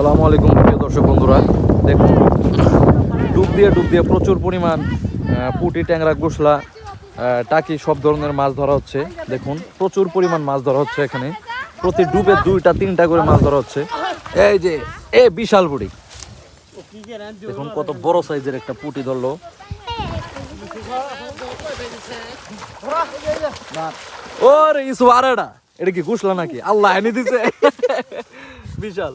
আসসালামু আলাইকুম প্রিয় দর্শক বন্ধুরা। দেখুন, ডুব দিয়ে ডুব দিয়ে প্রচুর পরিমাণ পুঁটি, ট্যাংরা, গোসলা টাকি সব ধরনের মাছ ধরা হচ্ছে। দেখুন, প্রচুর পরিমাণ মাছ ধরা হচ্ছে এখানে। প্রতি ডুবে দুইটা, তিনটা করে মাছ ধরা হচ্ছে। এই যে, এ বিশাল বুড়ি দেখুন, কত বড় সাইজের একটা পুঁটি ধরলো। ওরে, ইসু আরেডা এটা কি গুসলা নাকি? আল্লাহ এনে দিছে। বিশাল।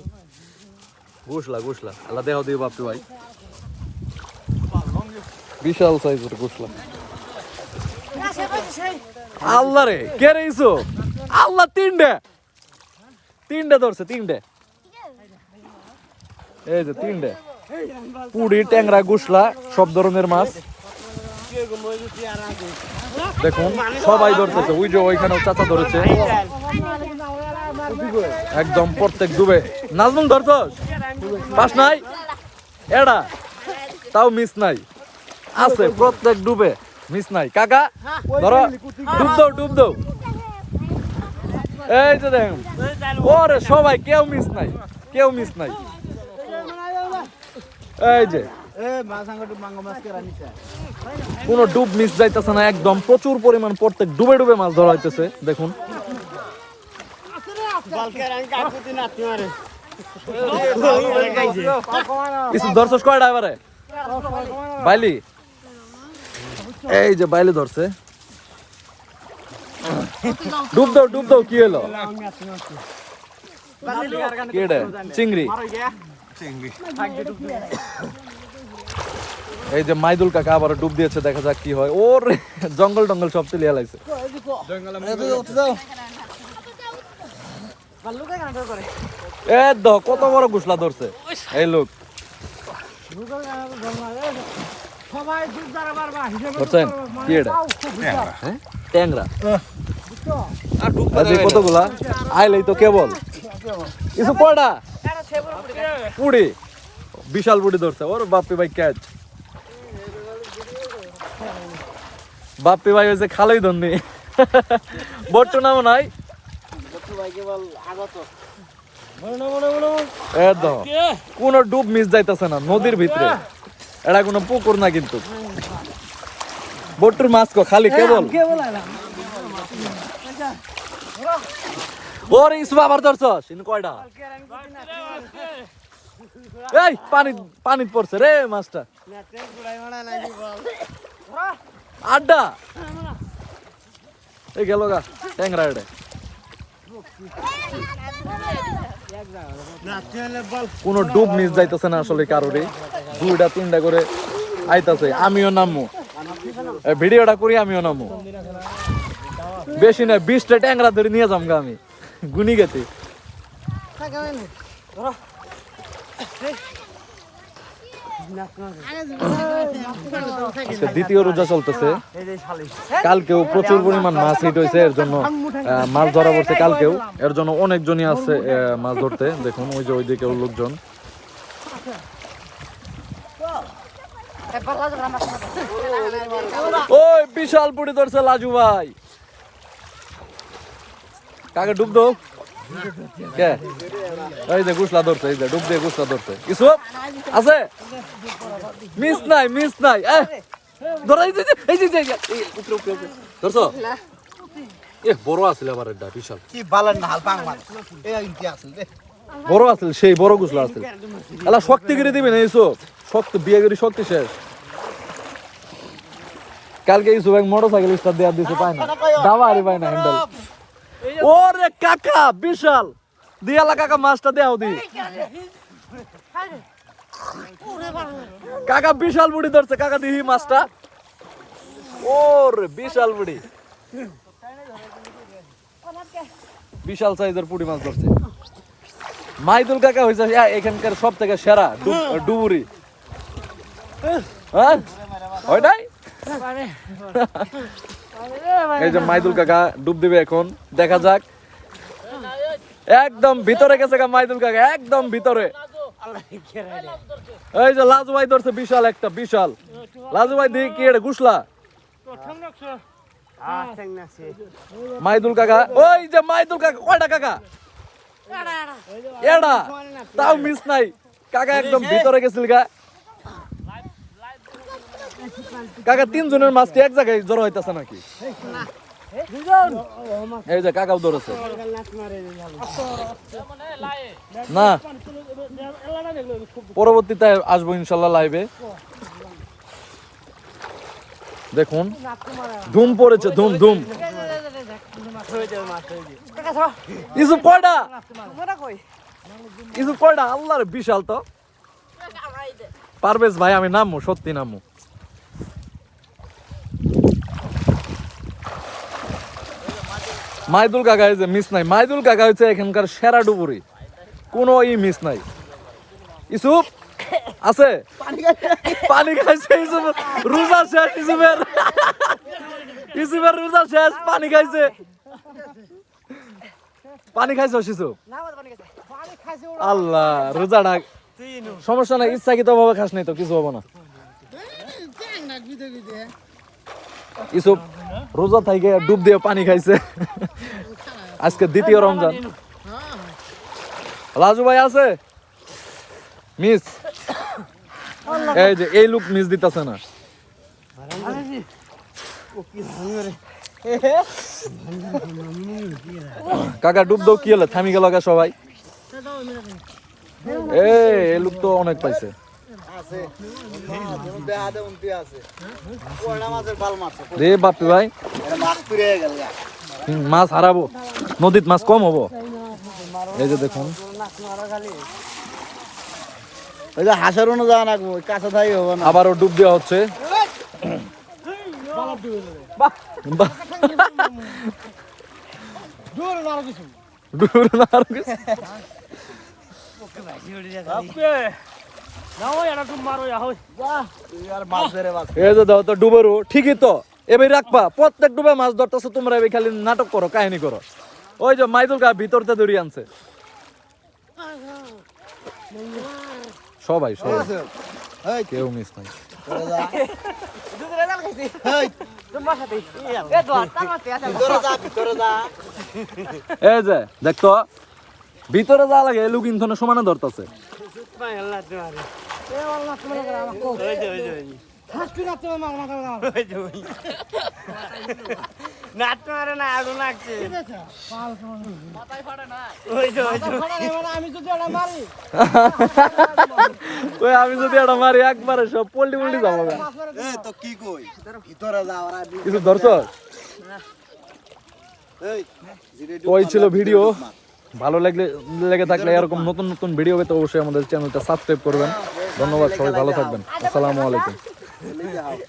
আল্লাহ দেহ ভাই। বিশাল সাইজের আল্লাহ রে, কে রে ইসু? আল্লাহ, তিনটে। তিনটে ধরছে, তিনটে। এই যে তিনটে। ট্যাংরা, গুসলা, সব ধরনের মাছ। দেখুন, সবাই ধরতেছে। ওই যে ওইখানেও চাচা ধরেছে। একদম প্রত্যেক ডুবে। নাজমুল, ধরছস? পাস নাই? এডা, তাও মিস নাই। আছে, প্রত্যেক ডুবে মিস নাই। কাকা, ধরো, ডুব দাও ডুব দাও। এই যে দেখুন, ওরে সবাই, কেউ মিস নাই, কেউ মিস নাই। এই যে, কোনো ডুব মিস যাইতেছে না, একদম প্রচুর পরিমাণ প্রত্যেক ডুবে ডুবে মাছ ধরা হইতেছে, দেখুন। এই যে বাইলি। ধরছে। ডুব দাও ডুব দাও, কি হলো? চিংড়ি। এই যে মাইদুল কাকা আবার ডুব দিয়েছে, দেখা যাক কি হয়। ওর, জঙ্গল টঙ্গল সব তুলিয়া লাগছে এ দ কত বড় গুসলা ধরছে। এই লোক। ধরছেন? কি এটা? হ্যাঁ? ট্যাংরা। কতগুলা আইলেই তো কেবল। কিছু কয়টা পুড়ি বিশাল পুড়ি ধরছে। ওর বাপ্পি ভাই ক্যাচ। বাপ্পি ভাই হয়েছে খালাই ধন্যি বট্টু নাম নাই। একদম কোন ডুব মিস যাইতেছে না, নদীর ভিতরে। এটা কোনো পুকুর না কিন্তু। বট্টুর মাছ খালি কেবল। ওরে ইসু আবার ধরছস, ইন কয়টা এই, পানি পানি পড়ছে রে মাছটা। আড্ডা। এই গেল গা, ট্যাংরা এডে। কোনো ডুব মিস যাইতেছে না আসলে কারোরই। দুইটা, তিনটা করে আইতাছে। আমিও এই ভিডিওটা করি, আমিও নামবো বেশি না, বিশটা ট্যাংরা ধরে নিয়ে যাম আমি। গুনি আজকে দ্বিতীয় রোজা চলতেছে। কালকেও প্রচুর পরিমাণ মাছ হিট হয়েছে, এর জন্য মাছ ধরা পড়ছে কালকেও। এর জন্য অনেকজনই আছে মাছ ধরতে। দেখুন, ওই যে ওইদিকে লোকজন। ওই বিশাল পুরি ধরছে লাজু ভাই। কাকে ডুব কে? এই যে গুসলা ধরছে এই যে ডুব দিয়ে গুসলা ধরছে। কিছু আছে? মিস নাই মিস নাই। ধরো এই যে এই উপরে উপরে উপরে। ধরছো? এ বড় আছিল আবার এটা বিশাল। কি বালার না হাল পাং দে। বড় আছিল সেই বড় গুসলা আছিল। এলা শক্তি করে দিবেন এইসব শক্তি বিয়ে করি শক্তি শেষ। কালকে ইসু ভাই মোটর সাইকেল স্টার্ট দেওয়ার দিছে পায় না। দাবা আরে পায় না হ্যান্ডেল। ওরে কাকা বিশাল। দিয়ালা কাকা মাছটা দেও দি। কাকা বিশাল বুড়ি ধরছে কাকা দিহি মাছটা। ওরে বিশাল বুড়ি। বিশাল সাইজের পুঁটি মাছ ধরছে। মাইদুল কাকা হয়েছে এখানকার সব থেকে সেরা ডুবুরি। হ্যাঁ? ওইটাই এই যে মাইদুল কাকা ডুব দিবে এখন। দেখা যাক। একদম ভিতরে গেছে গা মাইদুল কাকা একদম ভিতরে। এই যে লাজু ভাই ধরছে বিশাল একটা বিশাল। লাজু ভাই দেখি কি এটা গুসলা মাইদুল কাকা ওই যে মাইদুল কাকা কয়টা কাকা? এডা তাও মিস নাই। কাকা একদম ভিতরে গেছিল গা। কাকা তিনজনের মাছ কি এক জায়গায় জড়ো হইতাছে নাকি? এই যে কাকাও ধরেছে। না। পরবর্তীতে আসব ইনশাল্লাহ লাইভে। দেখুন। ধুম পড়েছে ধুম ধুম। ইসু কয়টা ইসু কয়টা আল্লাহর বিশাল তো। পারভেজ ভাই আমি নামবো সত্যি নামবো। মাইদুল কাকা যে মিস নাই। মাইদুল কাকা হচ্ছে এখানকার সেরা ডুবুরি। কোনো ই মিস নাই। ইসুপ আছে? পানি খাইছে ইসুপ রোজা শেষ ইসুপের ইসুপের রোজা শেষ, পানি খাইছে। পানি খাইছো শিশু আল্লাহ রোজা ডাক সমস্যা নাই ইচ্ছাকৃত ভাবে খাস নাই তো, কিছু হব না। ইসুপ রোজা থেকে ডুব দিয়ে পানি খাইছে। আজকে দ্বিতীয় রমজান। লাজু ভাই আছে? মিস এই যে এই লুক মিস দিতেছে না। কাকা ডুব দাও কি হলো? থামি গেল সবাই? এ এই লুক তো অনেক পাইছে। রে বাপি ভাই। মাছ হারাবো। নদীত মাছ কম হব। এই যে দেখুন। ওই যে হাসার অনু যাওয়া লাগবো কাঁচা থাই হব না। আবারও ডুব দেওয়া হচ্ছে। ঠিকই তো। এবার রাখবা প্রত্যেক ডুবে মাছ ধরতেছো তোমরা এবার খালি নাটক করো কাহিনী করো। ওই যে মাইদুল কা ভিতরতে দড়ি আনছে। সবাই সবাই। এই কেউ মিস নাই। তোরা যা এই ভিতরে যা ভিতরে যা এই যে। নাট মারে না আরও লাগছে ওই যে ওই যে। ওই আমি যদি এটা মারি একবারে সব পল্টি পল্টি যাব। এ তো কি কই? ভিতরে যা ওরা কিছু ধরছ? এই ওই ছিল ভিডিও। ভালো লাগলে লেগে থাকলে এরকম নতুন নতুন ভিডিও পেতে অবশ্যই আমাদের চ্যানেলটা সাবস্ক্রাইব করবেন। ধন্যবাদ সবাই ভালো থাকবেন। আসসালামু আলাইকুম। now.